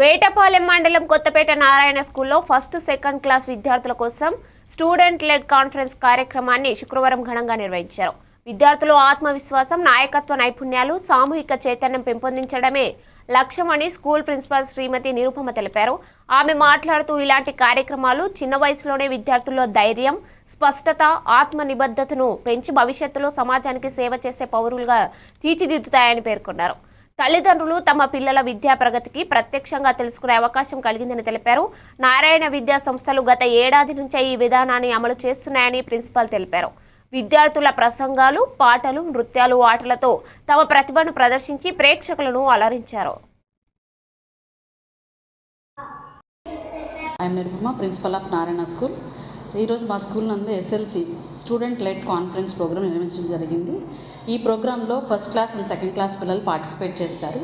వేటపాలెం మండలం కొత్తపేట నారాయణ స్కూల్లో first second class విద్యార్థుల కోసం స్టూడెంట్ లెడ్ కాన్ఫరెన్స్ కార్యక్రమాన్ని శుక్రవారం ఘనంగా నిర్వహించారు. విద్యార్థులు ఆత్మవిశ్వాసం నాయకత్వ నైపుణ్యాలు సామూహిక చైతన్యం పెంపొందించడమే లక్ష్యమని స్కూల్ ప్రిన్సిపాల్ శ్రీమతి నిరుపమ తెలిపారు. ఆమె మాట్లాడుతూ ఇలాంటి కార్యక్రమాలు చిన్న వయసులోనే విద్యార్థుల్లో ధైర్యం స్పష్టత ఆత్మ నిబద్ధతను పెంచి భవిష్యత్తులో సమాజానికి సేవ చేసే పౌరులుగా తీర్చిదిద్దుతాయని పేర్కొన్నారు. తల్లిదండ్రులు తమ పిల్లల విద్యా ప్రగతికి ప్రత్యక్షంగా తెలుసుకునే అవకాశం కలిగిందని తెలిపారు. నారాయణ విద్యా సంస్థలు గత ఏడాది నుంచే ఈ విధానాన్ని అమలు చేస్తున్నాయని ప్రిన్సిపాల్ తెలిపారు. విద్యార్థుల ప్రసంగాలు పాటలు నృత్యాలు ఆటలతో తమ ప్రతిభను ప్రదర్శించి ప్రేక్షకులను అలరించారు. I'm principal of Narayana school ఈరోజు మా స్కూల్ నందు SLC student led conference program నిర్వహించడం జరిగింది. ఈ ప్రోగ్రాంలో first class and second class పిల్లలు పార్టిసిపేట్ చేస్తారు.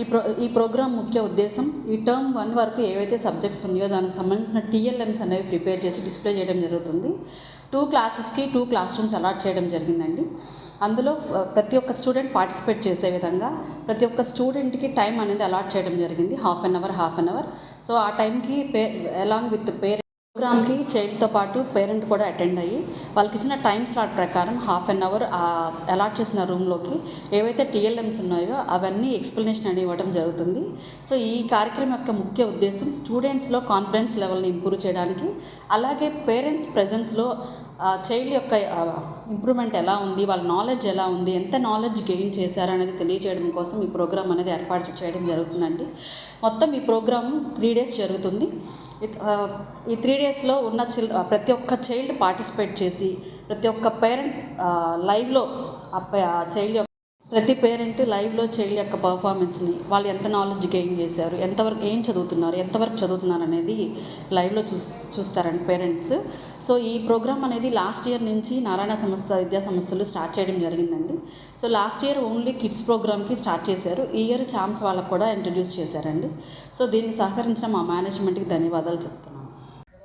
ఈ ప్రో ఈ ప్రోగ్రామ్ ముఖ్య ఉద్దేశం ఈ టర్మ్ వన్ వరకు ఏవైతే సబ్జెక్ట్స్ ఉన్నాయో దానికి సంబంధించిన టీఎల్ఎమ్స్ అనేవి ప్రిపేర్ చేసి డిస్ప్లే చేయడం జరుగుతుంది. టూ క్లాసెస్కి టూ క్లాస్ రూమ్స్ అలాట్ చేయడం జరిగిందండి. అందులో ప్రతి ఒక్క స్టూడెంట్ పార్టిసిపేట్ చేసే విధంగా ప్రతి ఒక్క స్టూడెంట్కి టైం అనేది అలాట్ చేయడం జరిగింది. Half an hour half an hour. So ఆ టైంకి పే అలాంగ్ విత్ పేరెంట్ ప్రోగ్రామ్కి చైల్డ్తో పాటు పేరెంట్ కూడా అటెండ్ అయ్యి వాళ్ళకి ఇచ్చిన టైం స్లాట్ ప్రకారం హాఫ్ అన్ అవర్ అలాట్ చేసిన రూమ్లోకి ఏవైతే టీఎల్ఎమ్స్ ఉన్నాయో అవన్నీ ఎక్స్ప్లెనేషన్ అని ఇవ్వడం జరుగుతుంది. సో ఈ కార్యక్రమం యొక్క ముఖ్య ఉద్దేశం స్టూడెంట్స్లో కాన్ఫిడెన్స్ లెవెల్ని ఇంప్రూవ్ చేయడానికి అలాగే పేరెంట్స్ ప్రజెన్స్లో చైల్డ్ యొక్క ఇంప్రూవ్మెంట్ ఎలా ఉంది వాళ్ళ నాలెడ్జ్ ఎలా ఉంది ఎంత నాలెడ్జ్ గెయిన్ చేశారు అనేది తెలియజేయడం కోసం ఈ ప్రోగ్రామ్ అనేది ఏర్పాటు చేయడం జరుగుతుందండి. మొత్తం ఈ ప్రోగ్రామ్ త్రీ డేస్ జరుగుతుంది. ఈ త్రీ డేస్లో ఉన్న చిల్ ప్రతి ఒక్క చైల్డ్ పార్టిసిపేట్ చేసి ప్రతి ఒక్క పేరెంట్ లైవ్లో ఆ చైల్డ్ యొక్క ప్రతి పేరెంట్ లైవ్లో చైల్డ్ యొక్క పర్ఫార్మెన్స్ని వాళ్ళు ఎంత నాలెడ్జ్ గెయిన్ చేశారు ఎంతవరకు ఏం చదువుతున్నారు ఎంతవరకు చదువుతున్నారు అనేది లైవ్లో చూస్ చూస్తారండి పేరెంట్స్. సో ఈ ప్రోగ్రామ్ అనేది లాస్ట్ ఇయర్ నుంచి నారాయణ సంస్థ విద్యా సంస్థలు స్టార్ట్ చేయడం జరిగిందండి. So last year only kids ప్రోగ్రామ్కి స్టార్ట్ చేశారు. ఈ ఇయర్ ఛాన్స్ వాళ్ళకు కూడా ఇంట్రడ్యూస్ చేశారండి. సో దీన్ని సహకరించిన మా మేనేజ్మెంట్కి ధన్యవాదాలు చెప్తున్నాను